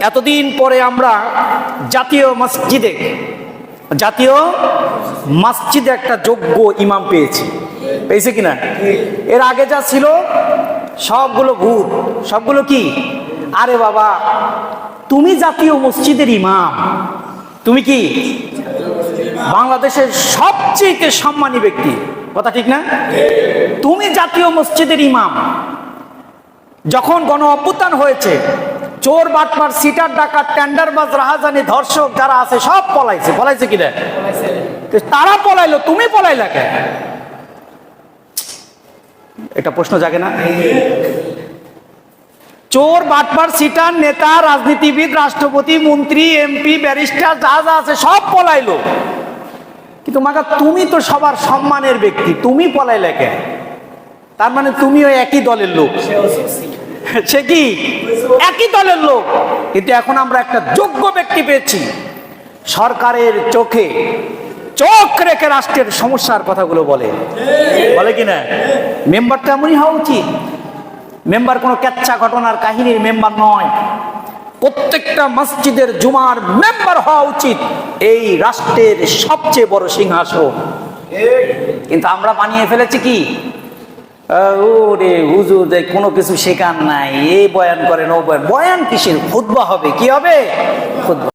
এতদিন পরে আমরা জাতীয় মসজিদে জাতীয় মসজিদে একটা যোগ্য ইমাম পেয়েছি। পেয়েছে কিনা? এর আগে যা ছিল, সবগুলো ভূত। সবগুলো কি? আরে বাবা, তুমি জাতীয় মসজিদের ইমাম। তুমি কি? বাংলাদেশের সবচেয়ে সম্মানী ব্যক্তি। কথা ঠিক না? তুমি জাতীয় মসজিদের ইমাম। যখন গণ অভ্যুত্থান হয়েছে চোর বাটপার সিটার ডাকাত, টেন্ডারবাজ, রাহাজানি, ধর্ষক যারা আছে, সব পলাইছে। পলাইছে কি রে? তারা পলাইলো, তুমি পলাইলা কে এটা প্রশ্ন জাগে না? চোর বাটপার সিটার নেতা, রাজনীতিবিদ, রাষ্ট্রপতি, মন্ত্রী, এমপি, ব্যারিস্টার, যা যা আছে, সব পলাইলো। কিন্তু মাগা, তুমি তো সবার সম্মানের ব্যক্তি, তুমি পলাইলে কে তার মানে তুমিও একই দলের লোক। সে কি? একই দলের লোক। কিন্তু এখন আমরা একটা যোগ্য ব্যক্তি পেয়েছি। সরকারের চোখে চোখ রেখে রাষ্ট্রের সমস্যার কথাগুলো বলে। বলে কি না? মেম্বারটা এমনই হওয়া উচিত। মেম্বার কোনো ক্যাচ্চা ঘটনার কাহিনীর মেম্বার নয়। প্রত্যেকটা মসজিদের জুমার মেম্বার হওয়া উচিত। এই রাষ্ট্রের সবচেয়ে বড় সিংহাসন। কিন্তু আমরা বানিয়ে ফেলেছি কি? ওরে হুজুর যে কোনো কিছু শেখার নাই। এই বয়ান করেন, ও বয়ান। বয়ান কিসের? খুতবা হবে, কি হবে? খুতবা।